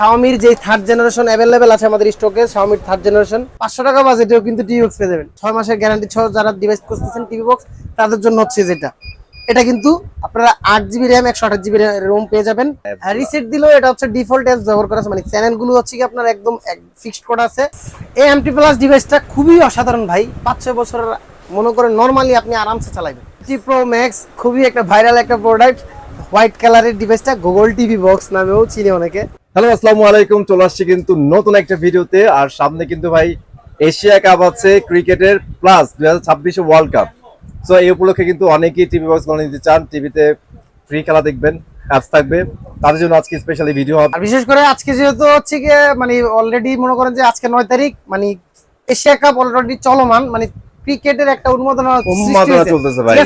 শাওমির যে third generation available আছে আমাদের স্টকে শাওমির থার্ড জেনারেশন পাঁচশো টাকা বাজেটেও কিন্তু টিভি বক্স পেয়ে যাবেন। ছয় মাসের গ্যারান্টি ছ যারা ডিভাইস করতেছেন টিভি বক্স তাদের জন্য হচ্ছে যেটা। এটা কিন্তু আপনারা আট জিবি র্যাম একশো আঠাশ জিবি রোম পেয়ে যাবেন। রিসেট দিলেও এটা হচ্ছে ডিফল্ট অ্যাপস ব্যবহার করা আছে। মানে চ্যানেলগুলো হচ্ছে কি আপনার একদম ফিক্সড করা আছে। এই এমটি প্লাস ডিভাইসটা খুবই অসাধারণ ভাই। পাঁচ, ছয় বছরের, মনে করে নর্মালি আপনি আরামসে চালাবেন টি প্রো ম্যাক্স খুবই একটা ভাইরাল একটা প্রোডাক্ট হোয়াইট কালারের ডিভাইসটা গুগল টিভি বক্স নামেও চিনি অনেকে। হ্যালো আসসালামু আলাইকুম। চলে আসছি কিন্তু নতুন একটা ভিডিওতে। আর সামনে কিন্তু ভাই এশিয়া কাপ আছে ক্রিকেটের প্লাস দুই হাজার ছাব্বিশে ওয়ার্ল্ড কাপ সো এই উপলক্ষে কিন্তু অনেকেই টিভি বক্সগুলো নিতে চান। টিভিতে ফ্রি খেলা দেখবেন অ্যাপস থাকবে। তাদের জন্য আজকে স্পেশালি ভিডিও হবে। আর বিশেষ করে আজকে যেহেতু হচ্ছে গিয়ে মানে অলরেডি মনে করেন যে আজকে নয় তারিখ মানে এশিয়া কাপ অলরেডি চলমান মানে ক্রিকেটের একটা উন্মাদনা উন্মাদনা চলতেছে ভাই।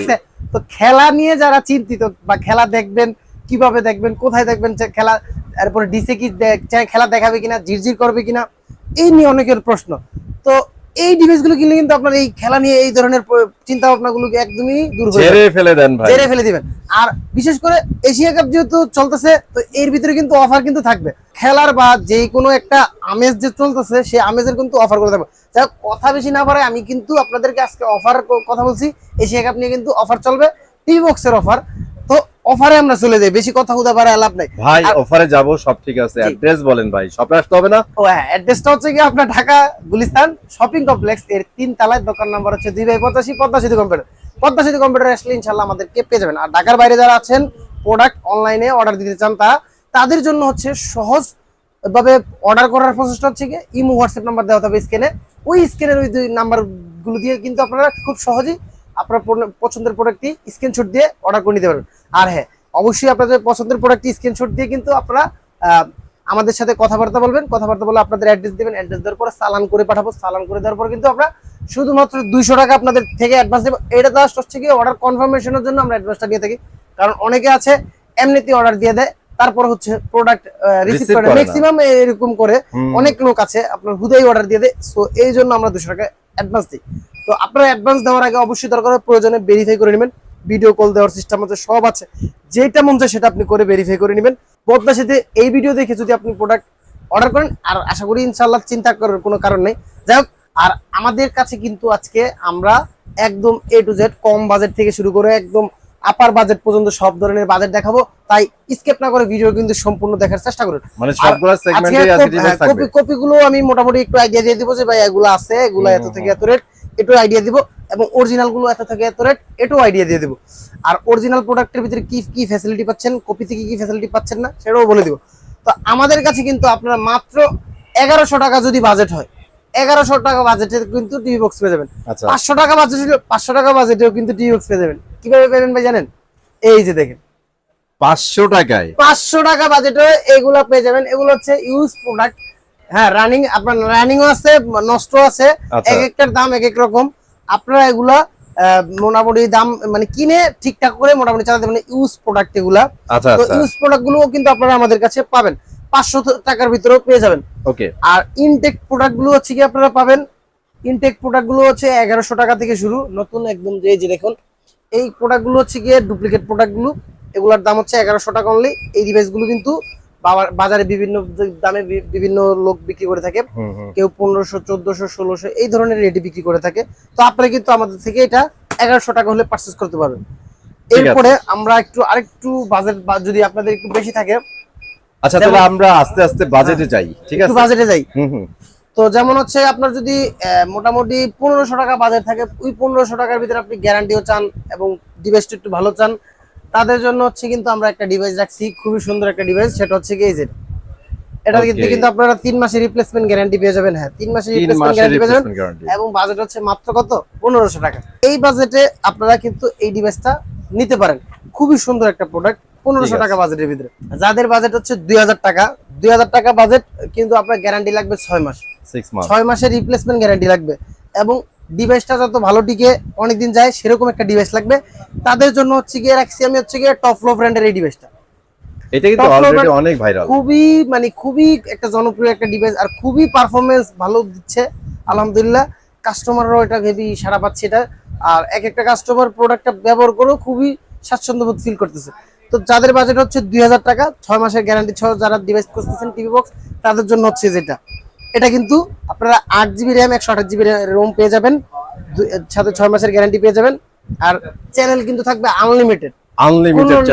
তো খেলা নিয়ে যারা চিন্তিত বা খেলা দেখবেন কীভাবে দেখবেন কোথায় দেখবেন খেলা এরপরে ডিসে কি খেলা দেখাবে কিনা ঝিরঝির করবে কিনা এই নিয়ে অনেকের প্রশ্ন। তো এই ডিভাইসগুলো কিনলে কিন্তু আপনার এই খেলা নিয়ে এই ধরনের চিন্তা একদমই দূর ছেড়ে ফেলে দেন ভাই। জেরে ফেলে দিবেন। আর বিশেষ করে এশিয়া কাপ যেহেতু চলতেছে তো এর ভিতরে কিন্তু অফার কিন্তু থাকবে। খেলার বা যে কোনো একটা আমেজ যে চলতেছে সেই আমেজের কিন্তু অফার করে থাকবে যাই কথা বেশি না পারে আমি কিন্তু আপনাদেরকে আজকে অফার কথা বলছি। এশিয়া কাপ নিয়ে কিন্তু অফার চলবে। টি বক্সের অফার তো অফারে আমরা চলে যাই বেশি কথা হুদা পারে লাভ নাই। ভাই অফারে যাব সব ঠিক আছে। অ্যাড্রেস বলেন ভাই শপে আসতে হবে না? ও হ্যাঁ অ্যাড্রেসটা হচ্ছে কি আপনার ঢাকা গুলিস্তান শপিং কমপ্লেক্স এর তিন তলায় দোকান নাম্বার হচ্ছে দুই বাই পঁচাশি পদ্মা সেতু কম্পিউটার পদ্মা সেতু কম্পিউটার আসলে ইনশাল্লাহ আমাদেরকে পেয়ে যাবেন। আর ঢাকার বাইরে যারা আছেন প্রোডাক্ট অনলাইনে অর্ডার দিতে চান তারা তাদের জন্য হচ্ছে সহজ ভাবে অর্ডার করার প্রসেসটা হচ্ছে কি ইমো হোয়াটসঅ্যাপ নাম্বার দেওয়া হবে স্ক্রিনে ওই স্ক্রিনের ওই দুই নাম্বারগুলো দিয়ে কিন্তু আপনারা খুব সহজেই আপনার পছন্দের প্রোডাক্টটি স্ক্রিনশট দিয়ে অর্ডার করে নিতে পারবেন। আর হ্যাঁ অবশ্যই আপনাদের পছন্দের প্রোডাক্টটি স্ক্রিনশট দিয়ে কিন্তু আপনারা আমাদের সাথে কথাবার্তা বলবেন। কথাবার্তা বলে আপনাদের অ্যাড্রেস দিবেন অ্যাড্রেস দেওয়ার পরে চালান করে পাঠাবো। চালান করে দেওয়ার পর কিন্তু আমরা শুধুমাত্র দুইশো টাকা আপনাদের থেকে অ্যাডভান্স দেবো। এটা জাস্ট হচ্ছে কি অর্ডার কনফার্মেশনের জন্য আমরা অ্যাডভান্সটা দিয়ে থাকি। কারণ অনেকে আছে এমনিতে অর্ডার দিয়ে দেয়। তারপর হচ্ছে প্রোডাক্ট রিসিভ করে করে ম্যাক্সিমাম এরকম করে অনেক লোক আছে আপনার হুদাই অর্ডার দিয়ে দেয়। সো এই জন্য আমরা দুশো টাকা অ্যাডভান্স দিই। তো আপনারা অ্যাডভান্স দেওয়ার আগে অবশ্যই দরকার প্রয়োজনে ভেরিফাই করে নেবেন। ভিডিও কল দেওয়ার সিস্টেম আছে সব আছে। যেটা মন চায় সেটা আপনি করে ভেরিফাই করে নেবেন। সাথে এই ভিডিও দেখে যদি আপনি প্রোডাক্ট অর্ডার করেন আর আশা করি ইনশাল্লাহ চিন্তা করার কোনো কারণ নেই। যাই হোক আর আমাদের কাছে কিন্তু আজকে আমরা একদম এ টু জেড কম বাজেট থেকে শুরু করে একদম আপার বাজেট পর্যন্ত সব ধরনের বাজেট দেখাবো। তাই স্কেপ না করে ভিডিও কিন্তু সম্পূর্ণ দেখার চেষ্টা করুন। মানে সবগুলো সেগমেন্টে কপি কপিগুলো আমি মোটামুটি একটু আইডিয়া দিয়ে দিব যে ভাই এগুলো আছে এগুলো এত থেকে এত রেট একটু আইডিয়া দিব এবং অরিজিনালগুলো এত থেকে এত রেট এটাও আইডিয়া দিয়ে দিব। আর অরিজিনাল প্রোডাক্টের ভিতরে কি কি ফ্যাসিলিটি পাচ্ছেন কপি থেকে কি ফ্যাসিলিটি পাচ্ছেন না সেটাও বলে দিব। তো আমাদের কাছে কিন্তু আপনারা মাত্র এগারোশো টাকা যদি বাজেট হয় এগারোশো টাকা বাজেটে কিন্তু টিভি বক্স পেয়ে যাবেন। আচ্ছা। পাঁচশো টাকা বাজেট পাঁচশো টাকা বাজেটেও কিন্তু টিভি বক্স পেয়ে যাবেন। কীভাবে পেবেন ভাই জানেন? এই যে দেখেন। পাঁচশো টাকায়? পাঁচশো টাকা বাজেটে এগুলো পেয়ে যাবেন। এগুলো হচ্ছে ইউজ প্রোডাক্ট হ্যাঁ রানিং আপনার রানিংও আছে নষ্ট আছে আচ্ছা। এক একটার দাম এক এক রকম। আপনারা এগুলা মোটামুটি দাম মানে কিনে ঠিকঠাক করে মোটামুটি চালাতে মানে ইউজ প্রোডাক্ট এগুলা। আচ্ছা তো ইউজ প্রোডাক্টগুলো কিন্তু আপনারা আমাদের কাছে পাবেন। পাঁচশো টাকার ভিতরেও পেয়ে যাবেন। ওকে আর ইনটেক প্রোডাক্টগুলো হচ্ছে কি আপনারা পাবেন? ইনটেক প্রোডাক্টগুলো হচ্ছে এগারোশো টাকা থেকে শুরু নতুন একদম যে যে দেখুন এই প্রোডাক্টগুলো হচ্ছে গিয়ে ডুপ্লিকেট প্রোডাক্টগুলো এগুলোর দাম হচ্ছে এগারোশো টাকা অনলি এই ডিভাইসগুলো কিন্তু বাজারে বিভিন্ন দামে বিভিন্ন লোক বিক্রি করে থাকে। কেউ পনেরোশো চোদ্দশো ষোলোশো এই ধরনের রেটে বিক্রি করে থাকে। তো আপনারা কিন্তু আমাদের থেকে এটা এগারোশো টাকা হলে পারচেস করতে পারবেন। এরপরে আমরা একটু আরেকটু বাজেট যদি আপনাদের একটু বেশি থাকে আচ্ছা তাহলে আমরা আস্তে আস্তে বাজেটে যাই ঠিক আছে? বাজেটে যাই। তো যেমন হচ্ছে আপনার যদি মোটামুটি পনেরোশো টাকা বাজেট থাকে ওই পনেরোশো টাকার ভিতরে আপনি গ্যারান্টিও চান এবং ডিভাইসটা একটু ভালো চান। তাদের জন্য হচ্ছে কিন্তু আমরা একটা ডিভাইস রাখছি খুবই সুন্দর একটা ডিভাইস সেটা হচ্ছে কি এই এটা কিন্তু কিন্তু আপনারা তিন মাসের রিপ্লেসমেন্ট গ্যারান্টি পেয়ে যাবেন হ্যাঁ তিন মাসের রিপ্লেসমেন্ট গ্যারান্টি পেয়ে যাবেন এবং বাজেট হচ্ছে মাত্র কত? পনেরোশো টাকা। এই বাজেটে আপনারা কিন্তু এই ডিভাইসটা নিতে পারেন। খুবই সুন্দর একটা প্রোডাক্ট পনেরোশো ঠিক আছে। টাকা বাজেটের ভিতরে। যাদের বাজেট হচ্ছে দুই হাজার টাকা দুই হাজার টাকা বাজেট কিন্তু আপনার গ্যারান্টি লাগবে ছয় মাস। সিক্স মান্থ ছয় মাসের রিপ্লেসমেন্ট গ্যারান্টি লাগবে। এবং ডিভাইসটা যত ভালো টিকে অনেকদিন যায় সেরকম একটা ডিভাইস লাগবে। তাদের জন্য হচ্ছে গিয়ে রাখছি আমি হচ্ছে গিয়ে টপ ফ্লো ব্র্যান্ডের এই ডিভাইসটা এটা কিন্তু অলরেডি অনেক ভাইরাল খুবই মানে খুবই একটা জনপ্রিয় একটা ডিভাইস আর খুবই পারফরমেন্স ভালো দিচ্ছে আলহামদুলিল্লাহ। কাস্টমাররাও এটা ভেবি সারা পাচ্ছে এটা। আর এক একটা কাস্টমার প্রোডাক্টটা ব্যবহার করেও খুবই স্বাচ্ছন্দ্য বোধ ফিল করতেছে। তো যাদের বাজেট হচ্ছে দুই হাজার টাকা ছয় মাসের গ্যারান্টি সহ যারা ডিভাইস করতেছেন টিভি বক্স তাদের জন্য হচ্ছে যেটা। এটা কিন্তু আপনারা আট জিবি র্যাম একশো আঠাশ জিবি রোম পেয়ে যাবেন। সাথে ছয় মাসের গ্যারান্টি পেয়ে যাবেন। আর চ্যানেল কিন্তু থাকবে আনলিমিটেড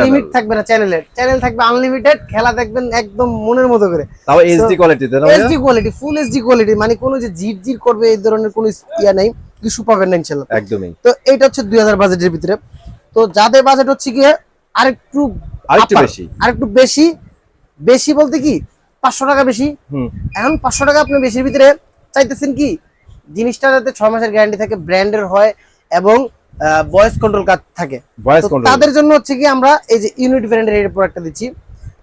লিমিট থাকবে না চ্যানেলের চ্যানেল থাকবে আনলিমিটেড খেলা দেখবেন একদম মনের মতো করে। তাও এইচডি কোয়ালিটিতে না HD quality full HD quality মানে কোনো যে জিট জিট করবে এই ধরনের কোনো ইয়া নাই কিছু পাবেন না একদমই। তো এইটা হচ্ছে দুই হাজার বাজেটের ভিতরে। তো যাদের বাজেট হচ্ছে আরেকটু আরেকটু বেশি। আরেকটু বেশি। বেশি বলতে কি? পাঁচশো টাকা বেশি। এখন পাঁচশো টাকা আপনি বেশির ভিতরে চাইতেছেন কি? জিনিসটা যাতে ছয় মাসের গ্যারান্টি থাকে ব্র্যান্ডের হয় এবং ভয়েস কন্ট্রোল কাজ থাকে। তাদের জন্য হচ্ছে কি আমরা এই যে ইউনিট ব্র্যান্ডের এই প্রোডাক্টটা দিচ্ছি।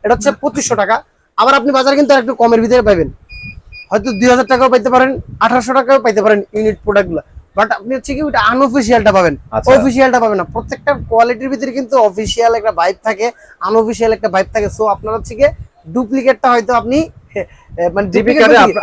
এটা হচ্ছে পঁচিশশো টাকা। আবার আপনি বাজারে কিন্তু একটু কমের ভিতরে পাবেন হয়তো দুই হাজার টাকাও পাইতে পারেন আঠারোশো টাকাও পাইতে পারেন ইউনিট প্রোডাক্টগুলো বাট আপনি হচ্ছে কি ওইটা আনঅফিসিয়ালটা পাবেন। আচ্ছা। অফিসিয়ালটা পাবেন না। প্রত্যেকটা কোয়ালিটির ভিতরে কিন্তু অফিসিয়াল একটা ভাইব থাকে আনঅফিসিয়াল একটা ভাইব থাকে। সো আপনার হচ্ছে কি ডুপ্লিকেটটা হয়তো আপনি মানে?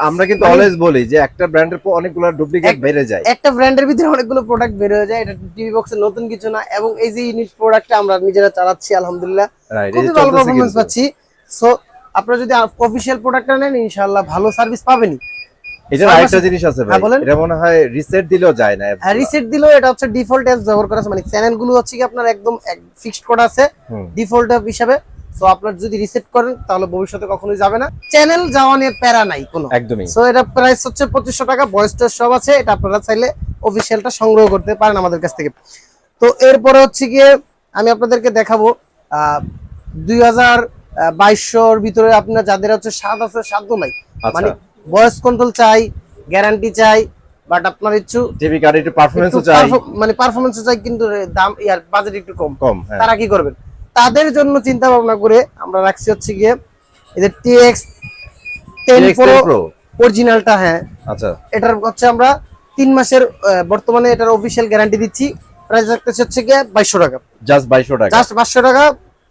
আমরা কিন্তু মানে- অলওয়েজ বলি যে একটা ব্র্যান্ডের অনেকগুলো ডুপ্লিকেট বেড়ে যায়। একটা ব্র্যান্ডের ভিতরে অনেকগুলো প্রোডাক্ট বের হয়ে যায় এটা টিভি নতুন কিছু না। এবং এই যে ইউনিট প্রোডাক্টটা আমরা নিজেরা চালাচ্ছি আলহামদুলিল্লাহ। রাইট খুবই ভালো পারফরমেন্স পাচ্ছি। সো আপনারা যদি অফিসিয়াল প্রোডাক্টটা নেন ইনশাআল্লাহ ভালো সার্ভিস পাবেনই। এটা ছয় আরেকটা জিনিস আছে ভাই। হ্যাঁ। এটা মনে হয় রিসেট দিলেও যায় না হ্যাঁ রিসেট দিলেও এটা হচ্ছে ডিফল্ট অ্যাপস ব্যবহার করা আছে। মানে হচ্ছে কি আপনার একদম ফিক্সড করা আছে। ডিফল্ট অ্যাপ হিসাবে। সো আপনার যদি রিসেট করেন তাহলে ভবিষ্যতে কখনোই যাবে না। চ্যানেল যাওয়া নিয়ে প্যারা নাই কোনো। একদমই। সো এটা প্রাইস হচ্ছে পঁচিশশো টাকা বয়স টয়েস সব আছে এটা আপনারা চাইলে অফিসিয়ালটা সংগ্রহ করতে পারেন আমাদের কাছ থেকে। তো এরপরে হচ্ছে গিয়ে আমি আপনাদেরকে দেখাবো দুই হাজার বাইশশোর ভিতরে আপনার যাদের হচ্ছে স্বাদ আছে সাধ্য নাই। আচ্ছা। মানে ভয়েস কন্ট্রোল চাই গ্যারান্টি চাই বাট আপনার ইচ্ছু টিভি কার্ড একটু পারফরমেন্সও চাই। মানে পারফরমেন্স চাই কিন্তু দাম ইয়ার বাজেট একটু কম। কম হ্যাঁ। তারা কি করবেন? তাদের জন্য চিন্তা ভাবনা করে আমরা রাখছি হচ্ছে গিয়ে এদের টিএক্স টেন প্রো। অরিজিনালটা হ্যাঁ। আচ্ছা। এটার হচ্ছে আমরা তিন মাসের বর্তমানে এটার অফিসিয়াল গ্যারান্টি দিচ্ছি। প্রাইস রাখতেছে হচ্ছে গিয়ে বাইশশো টাকা। জাস্ট বাইশশো টাকা? জাস্ট পাঁচশো টাকা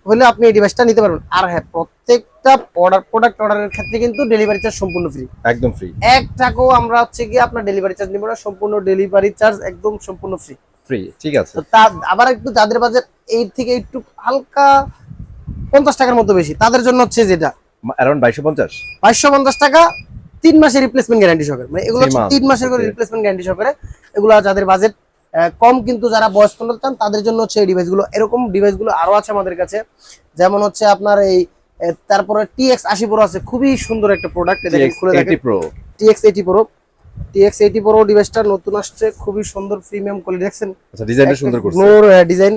হলে আপনি এই ডিভাইসটা নিতে পারবেন। আর হ্যাঁ প্রত্যেকটা অর্ডার প্রোডাক্ট অর্ডারের ক্ষেত্রে কিন্তু ডেলিভারি চার্জ সম্পূর্ণ ফ্রি একদম ফ্রি এক টাকাও আমরা হচ্ছে গিয়ে আপনার ডেলিভারি চার্জ নিব না সম্পূর্ণ ডেলিভারি চার্জ একদম সম্পূর্ণ ফ্রি ফ্রি ঠিক আছে? আবার একটু যাদের বাজেট এই থেকে একটু হালকা পঞ্চাশ টাকার মতো বেশি তাদের জন্য হচ্ছে যেটা? অ্যারাউন্ড বাইশশো পঞ্চাশ। বাইশশো পঞ্চাশ টাকা তিন মাসের রিপ্লেসমেন্ট গ্যারান্টি সহকারে। মানে এগুলো তিন মাসের করে রিপ্লেসমেন্ট গ্যারান্টি সহকারে। এগুলো যাদের বাজেট কম কিন্তু যারা চান তাদের জন্য হচ্ছে এই ডিভাইসগুলো এরকম ডিভাইসগুলো আরও আছে আমাদের কাছে। যেমন হচ্ছে আপনার এই তারপরে টিএক্স আশি প্রো আছে। খুবই সুন্দর একটা প্রোডাক্ট খুলে দেখেন। TX eighty pro TX eighty pro ডিভাইসটা নতুন আসছে খুবই সুন্দর প্রিমিয়াম কোয়ালিটি দেখছেন? আচ্ছা ডিজাইনটা সুন্দর করছে। ডিজাইন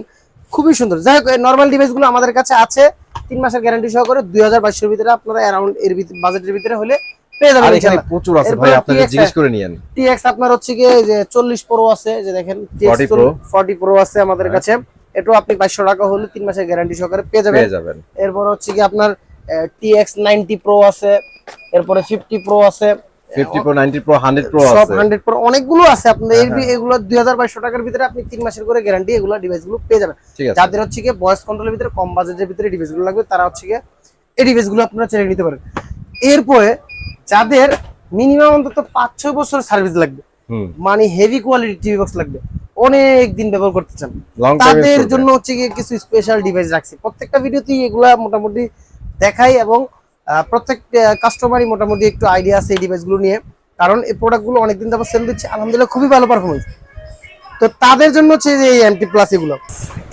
খুবই সুন্দর। যাই হোক নর্মাল ডিভাইসগুলো আমাদের কাছে আছে তিন মাসের গ্যারান্টি সহকারে দুই হাজার বাইশের ভিতরে আপনারা অ্যারাউন্ড এর বাজেটের ভিতরে হলে পেয়ে যাবেন এখানে প্রচুর আছে এরপরে ভাই আপনারা জিজ্ঞেস করে নিয়েন টিএক্স আপনার হচ্ছে এই যে চল্লিশ প্রো আছে যে দেখেন 40 Pro। ফর্টি প্রো আছে আমাদের হ্যাঁ। কাছে। এটাও আপনি বাইশশো টাকা হলে তিন মাসের গ্যারান্টি সহকারে পেয়ে যাবেন। পেয়ে যাবেন। এরপর হচ্ছে কি আপনার টিএক্স নাইনটি প্রো আছে এরপরে ফিফটি প্রো আছে fifty pro ninety pro hundred pro সব আছে। হান্ড্রেড প্রো অনেকগুলো আছে। আপনার হ্যাঁ, এর বি- এগুলো দুই হাজার বাইশশো টাকার ভিতরে আপনি তিন মাসের করে গ্যারান্টি এগুলো ডিভাইস পেয়ে যাবেন। যাদের হচ্ছে গিয়ে ভয়েস কন্ট্রোলের ভিতরে কম বাজেটের ভিতরে লাগবে তারা হচ্ছে এই আপনারা নিতে পারেন। এরপরে যাদের মিনিমাম অন্তত পাঁচ ছয় বছর সার্ভিস লাগবে মানে হেভি কোয়ালিটি টিভি বক্স লাগবে অনেক দিন ব্যবহার করতে চান। তাদের জন্য হচ্ছে গিয়ে কিছু স্পেশাল ডিভাইস রাখছি। প্রত্যেকটা ভিডিওতেই এগুলা মোটামুটি দেখাই এবং প্রত্যেক কাস্টমারই মোটামুটি একটু আইডিয়া আছে এই ডিভাইসগুলো নিয়ে। কারণ এই প্রোডাক্টগুলো অনেকদিন যাবত সেল দিচ্ছে আলহামদুলিল্লাহ খুবই ভালো পারফরমেন্স তো তাদের জন্য হচ্ছে যে এই এমটি প্লাস এগুলো।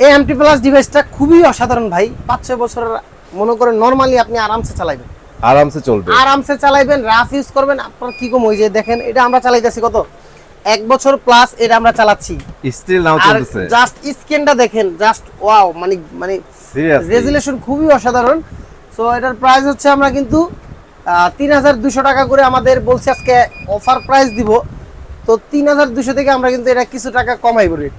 এই এমটি প্লাস ডিভাইসটা খুবই অসাধারণ ভাই। পাঁচ ছয় বছরের মনে করেন নর্মালি আপনি আরামসে চালাইবেন। আরামসে চলবে। আরামসে চালাইবেন রাফ ইউজ করবেন। আপনার কি কম ওই যে দেখেন এটা আমরা চালাইতেছি কত? এক বছর প্লাস এটা আমরা চালাচ্ছি। স্টিল নাও চলতেছে। জাস্ট স্ক্রিনটা দেখেন জাস্ট ওয়াও মানে মানে রেজুলেশন খুবই অসাধারণ। সো এটার প্রাইস হচ্ছে আমরা কিন্তু তিন হাজার দুশো টাকা করে আমাদের বলছি আজকে অফার প্রাইস দিব। তো তিন হাজার দুশো থেকে আমরা কিন্তু এটা কিছু টাকা কমাইব রেট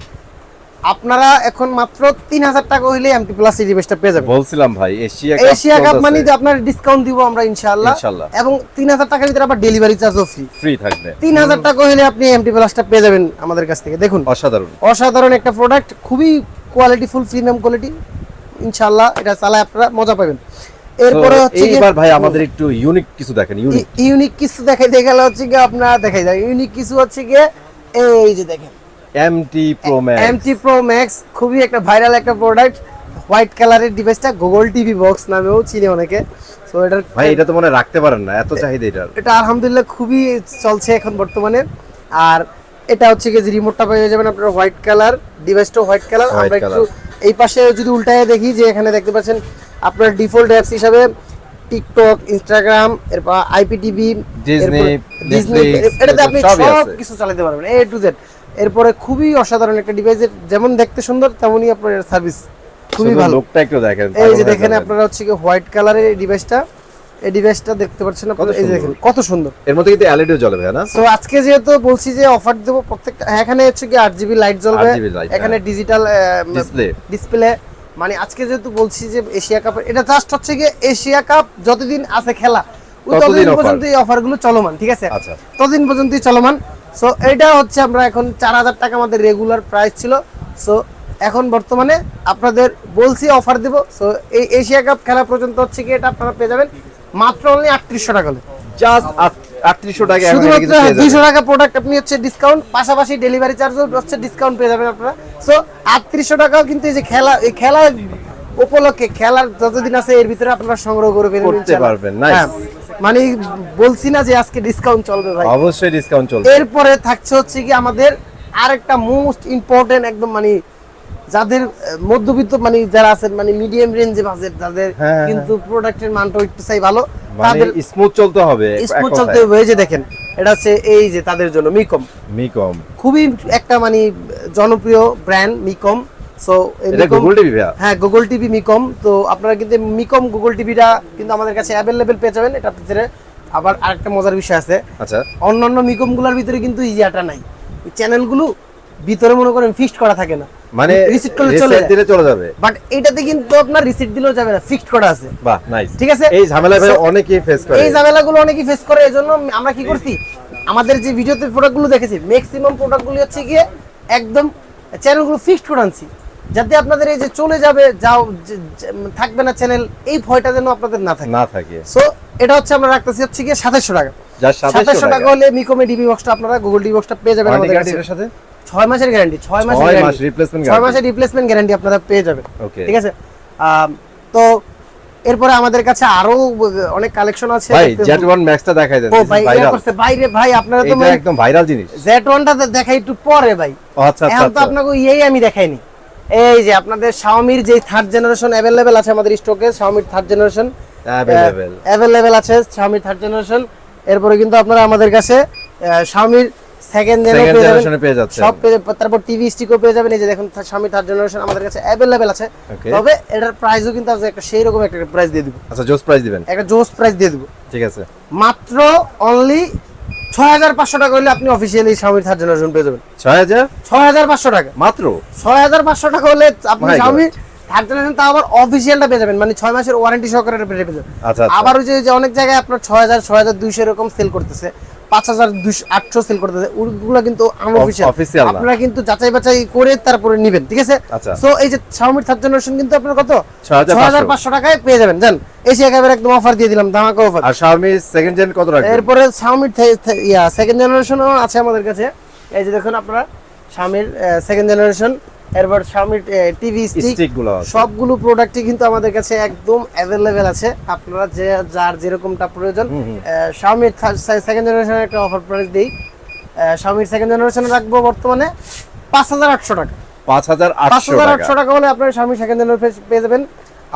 আপনারা এখন মাত্র তিন হাজার টাকা হইলে এমটি প্লাস এই ডিভাইসটা পেয়ে যাবেন। বলছিলাম ভাই এশিয়া এশিয়া কাপ মানে যে আপনার ডিসকাউন্ট দিব আমরা ইনশাআল্লাহ। ইনশাআল্লাহ। এবং তিন হাজার টাকার ভিতরে আবার ডেলিভারি চার্জও ফ্রি ফ্রি থাকবে। তিন হাজার টাকা হলে আপনি এমটি প্লাসটা পেয়ে যাবেন আমাদের কাছ থেকে। দেখুন অসাধারণ। অসাধারণ একটা প্রোডাক্ট খুবই কোয়ালিটি ফুল প্রিমিয়াম কোয়ালিটি ইনশাআল্লাহ এটা চালায় আপনারা মজা পাবেন। এরপরে হচ্ছে এইবার ভাই আমাদের একটু ইউনিক কিছু দেখেন ইউনিক ইউনিক কিছু দেখাই দিয়ে হচ্ছে গিয়ে আপনারা দেখাই যায় ইউনিক কিছু হচ্ছে গিয়ে এই যে দেখেন। MT pro max MT pro max খুবই একটা ভাইরাল একটা প্রোডাক্ট হোয়াইট কালারের ডিভাইসটা গুগল টিভি বক্স নামেও চিনি অনেকে। সো এটার ভাই এটা তো মনে রাখতে পারেন না এত চাহিদা এটার। এটা আলহামদুলিল্লাহ খুবই চলছে এখন বর্তমানে। আর এটা হচ্ছে কি যে রিমোটটা পেয়ে যাবেন আপনার হোয়াইট কালার ডিভাইসটা হোয়াইট কালার আমরা একটু color। এই পাশে যদি উল্টায় দেখি যে এখানে দেখতে পাচ্ছেন আপনার ডিফল্ট অ্যাপস হিসাবে টিকটক ইনস্টাগ্রাম এরপর আইপিটিভি ডিজনি এটাতে আপনি সব কিছু চালাতে পারবেন এ টু জেড এরপরে খুবই অসাধারণ একটা ডিভাইস যেমন দেখতে সুন্দর তেমনই আপনার সার্ভিস খুবই ভালো। লোকটা একটু দেখেন এই যে দেখেন আপনারা হচ্ছে কি হোয়াইট কালারের ডিভাইসটা এই ডিভাইসটা দেখতে পাচ্ছেন আপনারা? এই দেখেন কত সুন্দর। এর মধ্যে কিন্তু এলইডিও জ্বলবে না? তো আজকে যেহেতু বলছি যে অফার দেবো প্রত্যেকটা এখানে হচ্ছে কি আট জিবি লাইট জ্বলবে। এখানে হ্যাঁ। Digital Display। ডিসপ্লে মানে আজকে যেহেতু বলছি যে এশিয়া কাপ এটা জাস্ট হচ্ছে কি এশিয়া কাপ যতদিন আছে খেলা ততদিন। পর্যন্ত এই অফারগুলো চলমান ঠিক আছে? আচ্ছা। ততদিন পর্যন্তই চলমান। সো এটা হচ্ছে আমরা এখন চার হাজার টাকা আমাদের রেগুলার প্রাইস ছিল। সো এখন বর্তমানে আপনাদের বলছি অফার দেব। সো এই এশিয়া কাপ খেলা পর্যন্ত হচ্ছে কি এটা আপনারা পেয়ে যাবেন। মাত্র অনলি আটত্রিশশো টাকা হলে। জাস্ট আটত্রিশশো টাকা শুধুমাত্র কিন্তু পেয়ে দুইশো যাবেন। টাকা প্রোডাক্ট আপনি হচ্ছে ডিসকাউন্ট পাশাপাশি ডেলিভারি চার্জও হচ্ছে ডিসকাউন্ট পেয়ে যাবেন আপনারা। সো আটত্রিশশো টাকাও কিন্তু এই যে খেলা এই খেলা উপলক্ষে খেলার যতদিন আছে এর ভিতরে আপনারা সংগ্রহ করে করতে পারবেন, nice। হ্যাঁ, মানে বলছি না যে আজকে ডিসকাউন্ট চলবে ভাই। অবশ্যই ডিসকাউন্ট চলবে। এরপরে থাকছে হচ্ছে কি আমাদের আরেকটা মোস্ট ইম্পর্টেন্ট একদম মানে যাদের মধ্যবিত্ত মানে যারা আছেন মানে মিডিয়াম রেঞ্জে বাজেট যাদের হ্যাঁ, হ্যাঁ। কিন্তু প্রোডাক্টের মানটা একটু চাই ভালো মানে তাদের স্মুথ চলতে হবে স্মুথ চলতে হবে। এই যে দেখেন এটা হচ্ছে এই যে তাদের জন্য মিকম মিকম খুবই একটা মানে জনপ্রিয় ব্র্যান্ড মিকম সো এটা গুগল টিভি হ্যাঁ গুগল টিভি মিকম তো আপনারা কিন্তু মিকম গুগল টিভিটা কিন্তু আমাদের কাছে অ্যাভেলেবেল পেয়ে যাবেন। এটার ভিতরে আবার আরেকটা মজার বিষয় আছে। আচ্ছা। অন্যান্য মিকমগুলার ভিতরে কিন্তু ইয়াটা নাই। চ্যানেলগুলো ভিতরে মনে করেন ফিক্সড করা থাকে না। মানে রিসিট করলে চলে দিলে চলে যাবে। বাট এটাতে কিন্তু আপনার রিসিট দিলেও যাবে না ফিক্সড করা আছে। বাহ নাইস ঠিক আছে? এই ঝামেলা ভাই অনেকেই ফেস করে। এই ঝামেলাগুলো অনেকেই ফেস করে এজন্য আমরা কি করছি? আমাদের যে ভিডিওতে প্রোডাক্টগুলো দেখেছি ম্যাক্সিমাম প্রোডাক্টগুলো হচ্ছে গিয়ে একদম চ্যানেলগুলো ফিক্সড করে আনছি। যাতে আপনাদের এই যে চলে যাবে যাও থাকবে না চ্যানেল এই ভয়টা যেন আপনাদের না থাকে। না থাকে। সো এটা হচ্ছে আমরা রাখতেছি হচ্ছে গিয়ে সাতাশশো টাকা। সাতাশশো টাকা হলে মিকমে ডিবি বক্সটা আপনারা গুগল ডিবি বক্সটা পেয়ে যাবেন আমাদের সাথে? ছয় মাসের গ্যারান্টি ছয় মাসের ছয়। রিপ্লেসমেন্ট ছয় মাসের রিপ্লেসমেন্ট গ্যারান্টি আপনারা পেয়ে যাবেন. ঠিক আছে? তো এরপরে আমাদের কাছে আরও অনেক কালেকশন আছে। ভাই দেখতে- জেট ওয়ান ম্যাক্সটা দেখাই দেন। ভাই ভাইরাল করছে বাইরে ভাই আপনারা তো এটা একদম ভাইরাল জিনিস। জেড ওয়ানটা দেখাই একটু পরে ভাই। আচ্ছা আচ্ছা এখন তো আচ্ছা। আপনাকে ইয়েই আমি দেখাইনি। এই যে আপনাদের শাওমির যে থার্ড জেনারেশন অ্যাভেলেবেল আছে আমাদের স্টকে শাওমির থার্ড জেনারেশন Available। অ্যাভেলেবেল আছে শাওমির থার্ড জেনারেশন এরপরে কিন্তু আপনারা আমাদের কাছে শাওমির সেকেন্ড Second generation এ জেনারেশন পেয়ে যাচ্ছেন। সব তারপর টিভি স্টিকও পেয়ে যাবেন। এই যে দেখুন শাওমি থার্ড জেনারেশন আমাদের কাছে অ্যাভেলেবেল আছে। তবে এটার প্রাইসও কিন্তু আছে একটা সেই রকম একটা প্রাইস দিয়ে দিব। আচ্ছা জোস প্রাইস দিবেন? একটা জোস প্রাইস দিয়ে দিব। ঠিক আছে। মাত্র অনলি ছয় হাজার পাঁচশো টাকা হলে আপনি অফিসিয়ালি শাওমির থার্ড জেনারেশন পেয়ে যাবেন। ছয় হাজার? ছয় হাজার পাঁচশো টাকা। মাত্র? ছয় হাজার পাঁচশো টাকা হলে আপনি. শাওমি থার্ড জেনারেশন তা আবার অফিসিয়ালটা পেয়ে যাবেন। মানে ছয় মাসের ওয়ারেন্টি সহকারে পেয়ে যাবেন। আচ্ছা, আচ্ছা। আবার ওই যে অনেক জায়গায় আপনার ছয় হাজার ছয় হাজার দুইশো এরকম সেল করতেছে। পাঁচ হাজার দুইশো আটশো সেল ওগুলো কিন্তু না। আপনারা কিন্তু যাচাই বাছাই করে তারপরে নিবেন ঠিক আছে? আচ্ছা। সো এই যে শাওমির থার্ড জেনারেশন কিন্তু আপনার কত? 6,500 ছয় হাজার পাঁচশো টাকায় পেয়ে যাবেন জান? একেবারে একদম অফার দিয়ে দিলাম ধামাকা অফার আর Xiaomi সেকেন্ড জেন কত রাখবেন? এরপরে থে- ইয়া সেকেন্ড জেনারেশনও আছে আমাদের কাছে। এই যে দেখুন আপনারা শাওমির সেকেন্ড জেনারেশন এরপর শাওমির টিভি। সবগুলো প্রোডাক্টই কিন্তু আমাদের কাছে একদম অ্যাভেলেবেল আছে। আপনারা যে যার যেরকমটা প্রয়োজন শাওমির সেকেন্ড জেনারেশনের একটা অফার প্রাইস দিই। শাওমির সেকেন্ড জেনারেশনে রাখব বর্তমানে পাঁচ হাজার আটশো টাকা। পাঁচ হাজার টাকা আটশো টাকা। হলে আপনার স্বামী সেকেন্ড জেনারেশন পেয়ে যাবেন।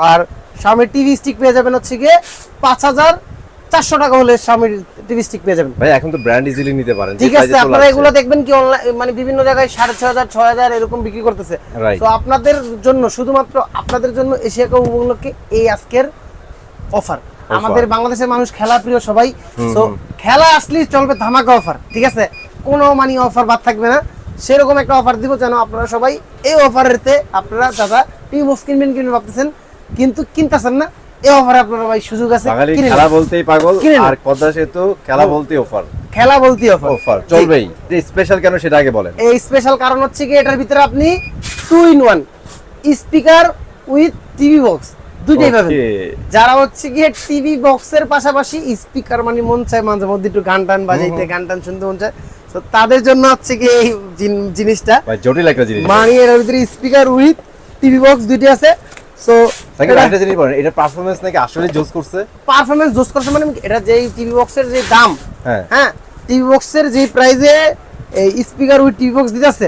আর স্বামীর টিভি স্টিক পেয়ে যাবেন হচ্ছে গিয়ে পাঁচ হাজার চারশো টাকা হলে স্বামীর টিভি স্টিক পেয়ে যাবেন। ভাই এখন তো ব্র্যান্ড ইজিলি নিতে পারেন ঠিক আছে আপনারা এগুলো দেখবেন কি অনলাইন মানে বিভিন্ন জায়গায় সাড়ে ছয় হাজার ছয় হাজার এরকম বিক্রি করতেছে। তো আপনাদের জন্য শুধুমাত্র আপনাদের জন্য এশিয়া কাপ উপলক্ষে এই আজকের অফার আমাদের বাংলাদেশের মানুষ খেলা প্রিয় সবাই। তো খেলা আসলেই চলবে ধামাকা অফার ঠিক আছে? কোনো মানে অফার বাদ থাকবে না। সেরকম একটা অফার দিব যেন আপনারা সবাই এই অফারেতে আপনারা দাদা টিভি কিনবেন কিনবেন ভাবতেছেন কিন্তু কিনতেছেন না। এই অফারে আপনারা ভাই সুযোগ আছে? বাঙালি খেলা বলতেই পাগল আর পদ্মা সেতু খেলা বলতেই অফার খেলা বলতে অফার অফার চলবেই। স্পেশাল কেন সেটা আগে বলেন। এই স্পেশাল কারণ হচ্ছে কি এটার ভিতরে আপনি two in one speaker with TV box দুইটাই পাবেন। যারা হচ্ছে গিয়ে টিভি বক্সের পাশাপাশি স্পিকার মানে মন চায় মাঝে মধ্যে একটু গান টান বাজাইতে গান টান শুনতে মন চায়। তো তাদের জন্য হচ্ছে কি এই জিনিসটা জটিল একটা জিনিস। মানে এর ভিতরে স্পিকার উইথ টিভি বক্স দুইটি আছে। সো একটা জিনিস বলেন এটা পারফরমেন্স নাকি আসলে জোস করছে? পারফরমেন্স জোস করছে মানে এটা যে টিভি বক্সের যে দাম হ্যাঁ। টিভি বক্সের যে প্রাইজে এই স্পিকার উইথ টিভি বক্স দিতেছে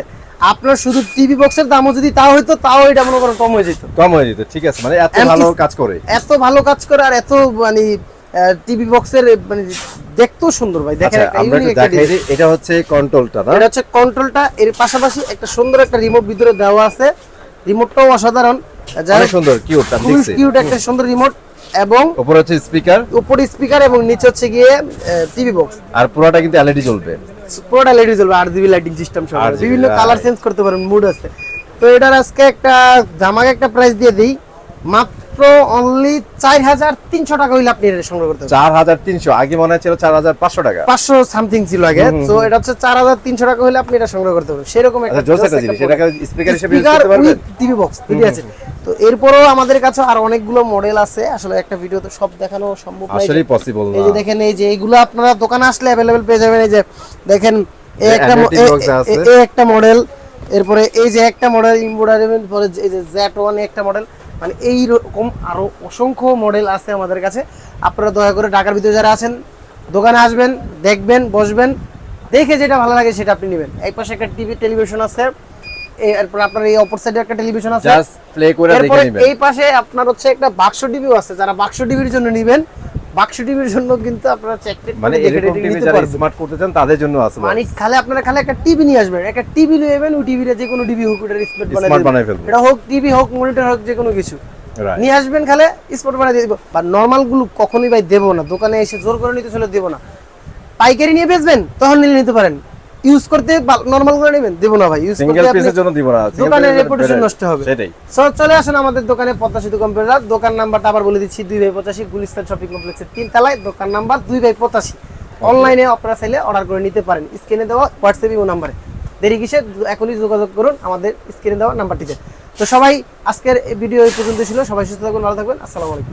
আপনার শুধু টিভি বক্সের দামও যদি তাও হইতো তাও এটা মনে করেন কম হয়ে যেত। কম হয়ে যেত ঠিক আছে মানে এত ভালো কাজ করে। এত ভালো কাজ করে আর এত মানে টিভি বক্সের মানে দেখতেও সুন্দর ভাই দেখেন আচ্ছা একটা আমরা দেখাই এটা হচ্ছে কন্ট্রোলটা না? এটা হচ্ছে কন্ট্রোলটা এর পাশাপাশি একটা সুন্দর একটা রিমোট ভিতরে দেওয়া আছে। রিমোটটাও অসাধারণ। অনেক সুন্দর কিউট আমি দেখছি। কিউট একটা সুন্দর রিমোট এবং উপরে হচ্ছে স্পিকার উপরে স্পিকার এবং নিচে হচ্ছে গিয়ে টিভি বক্স আর পুরোটা কিন্তু এলইডি জ্বলবে। পুরোটা এলইডি জ্বলবে আর জিবি লাইটিং সিস্টেম সহ। বিভিন্ন কালার চেঞ্জ করতে পারেন মুড আছে। তো এটার আজকে একটা জামাকে একটা প্রাইস দিয়ে দিই মাত্র অনলি চার হাজার তিনশো টাকা হইলে আপনি সংগ্রহ করতে চার হাজার তিনশো আগে মনে ছিল চার হাজার পাঁচশো টাকা। পাঁচশো সামথিং ছিল আগে। তো এটা হচ্ছে চার হাজার তিনশো টাকা হলে আপনি এটা সংগ্রহ করতে পারবেন। সেরকম একটা স্পিকার হিসেবে টিভি বক্স দুটি আছে। তো এরপরেও আমাদের কাছে আর অনেকগুলো মডেল আছে। আসলে একটা ভিডিওতে সব দেখানো সম্ভব পসিবল এই যে দেখেন এই যে এইগুলো আপনারা দোকানে আসলে অ্যাভেলেবেল পেয়ে যাবেন। এই যে দেখেন এই একটা এই একটা মডেল এরপরে এই যে একটা মডেল এমব্রয়ডারি পরে এই যে জেট ওয়ান একটা মডেল মানে এই রকম আরও অসংখ্য মডেল আছে আমাদের কাছে। আপনারা দয়া করে ঢাকার ভিতরে যারা আছেন দোকানে আসবেন দেখবেন বসবেন দেখে যেটা ভালো লাগে সেটা আপনি নেবেন। এক পাশে একটা টিভি টেলিভিশন আছে এরপর আপনার এই অপর সাইডে একটা টেলিভিশন আছে। প্লে করে দেখে নেবেন। এই পাশে আপনার হচ্ছে একটা বাক্স টিভিও আছে যারা বাক্স টিভির জন্য নেবেন বাক্স টিভির জন্য কিন্তু আপনারা চেক মানে এরকম টিভি যারা স্মার্ট করতে চান তাদের জন্য আছে মানে খালি আপনারা খালি একটা টিভি নিয়ে আসবেন। একটা টিভি নিয়ে যাবেন ওই টিভিটা যে কোনো টিভি হোক ওটা স্মার্ট বানাই বানায় ফেলবে। এটা হোক টিভি হোক মনিটর হোক যে কোনো কিছু। নিয়ে আসবেন খালে স্পট বানাই দিয়ে দিব। বা নর্মালগুলো কখনোই ভাই দেবো না। দোকানে এসে জোর করে নিতে চলে দেবো না। পাইকারি নিয়ে বেচবেন তখন নিলে নিতে পারেন। ইউজ করতে নর্মাল করে নেবেন? দেবো না ভাই ইউজ সিঙ্গেল পিসের জন্য দিব না দোকানের reputation বেড়ে- নষ্ট হবে। সেটাই। সো চলে আসেন আমাদের দোকানে পদ্মা সেতু কম্পিউটার দোকান নাম্বারটা আবার বলে দিচ্ছি দুই বাই পঁচাশি গুলিস্তান শপিং কমপ্লেক্সের তিন তলায়। দোকান নাম্বার দুই বাই পঁচাশি। অনলাইনে আপনারা চাইলে অর্ডার করে নিতে পারেন। স্ক্রিনে দেওয়া হোয়াটসঅ্যাপ ইমো নাম্বারে দেরি কিসে এখনই যোগাযোগ করুন আমাদের স্ক্রিনে দেওয়া নাম্বারটিতে তো সবাই আজকের ভিডিও এই পর্যন্ত ছিল। সবাই সুস্থ থাকুন ভালো থাকবেন। আসসালামু আলাইকুম।